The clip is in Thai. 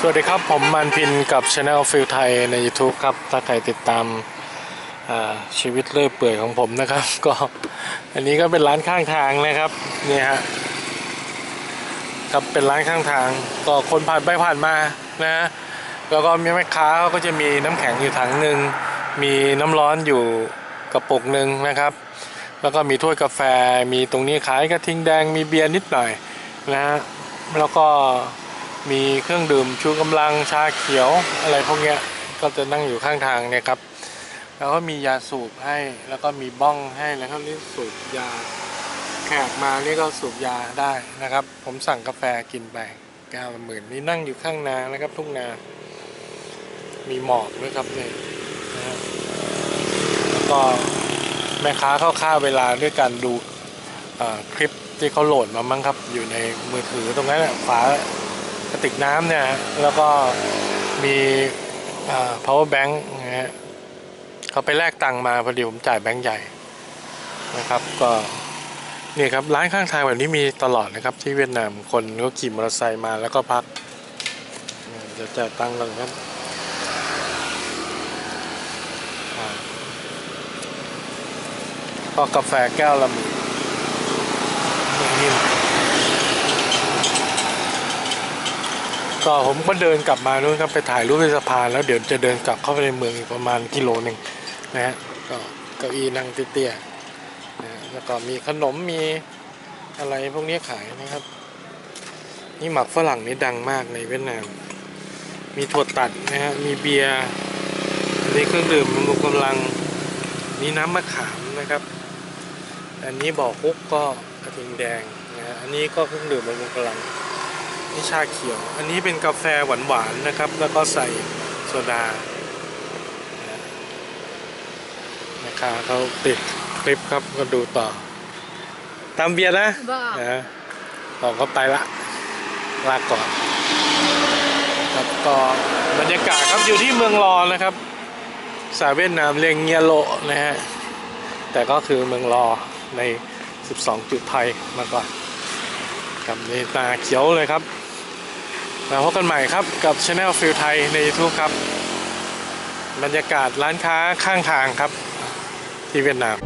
สวัสดีครับ ผมมันพินกับ Channel ฟิลไทยใน YouTube ครับ ถ้าใครติดตามชีวิตเลื่อยเปื่อยของผมนะครับ ก็อันนี้ก็เป็นร้านข้างทางนะครับนี่ฮะครับเป็นร้านข้างทาง ก็คนผ่านไปผ่านมานะแล้วก็มีแม่ค้าเขาก็จะมีน้ำแข็งอยู่ถังหนึ่งมีน้ำร้อนอยู่กระปุกหนึ่งนะครับ แล้วก็มีถ้วยกาแฟมีตรงนี้ขายกระทิงแดงมีเบียร์นิดหน่อยนะฮะแล้วก็ มีเครื่องดื่มชูกำลังชาเขียวอะไรพวกเนี้ยก็จะนั่งอยู่ข้างทางเนี่ยครับ แล้วก็มียาสูบให้แล้วก็มีบ้องให้แล้วก็นี่สูบยาแขกมานี่ก็สูบยาได้นะครับ ผมสั่งกาแฟกินไปแก้วละหมื่นนี่นั่งอยู่ข้างนานะครับ ทุ่งนา มีหมอกด้วยครับเนี่ยนะแล้วก็แม่ค้าเข้าค่าเวลาด้วยการดูคลิปที่เขาโหลดมามั้งครับ อยู่ในมือถือตรงนั้นน่ะฝา ระติกน้ำเนี่ยแล้วก็มี power bank นะฮะเขาไปแลกตังค์มาพอดีผมจ่ายแบงค์ใหญ่นะครับก็นี่ครับร้านข้างทางแบบนี้มีตลอดนะครับ ที่เวียดนามคนก็ขี่มอเตอร์ไซค์มาแล้วก็พักเดี๋ยวจ่ายตังค์กันครับก็กาแฟแก้วละหมื่นนิ่ม ก็ผมก็เดินกลับมานู้นครับไปถ่ายรูปในสะพานแล้วเดี๋ยวจะเดินกลับเข้าไปในเมืองอีกประมาณกิโลหนึ่งนะฮะก็เก้าอี้นั่งเตี้ยๆนะฮะแล้วก็มีขนมมีอะไรพวกนี้ขายนะครับ นี่หมักฝรั่งนี่ดังมากในเวียดนาม มีถั่วตัดนะฮะมีเบียร์อันนี้เครื่องดื่มบำรุงกำลังนี่น้ำมะขามนะครับ อันนี้บ่อคุกก็กระทิงแดงนะฮะอันนี้ก็เครื่องดื่มบำรุงกำลัง นี่ชาเขียว อันนี้เป็นกาแฟหวานๆนะครับ แล้วก็ใส่โซดานะฮะนะคะเขาติดคลิปครับก็ดูต่อ ตามเบียร์นะบ้านะฮะต่อก็ไปละ ลาก่อนครับก็บรรยากาศครับอยู่ที่เมืองรอนะครับ สายเวียดนามเรียกเงียโลนะฮะ แต่ก็คือเมืองรอใน 12 จุดไทยมาก่อนครับนี่ตาเขียวเลยครับ มาพบกันใหม่ครับกับช anel ฟิลไทยใน YouTube ครับ บรรยากาศร้านค้าข้างทางครับ ที่เวียดนาม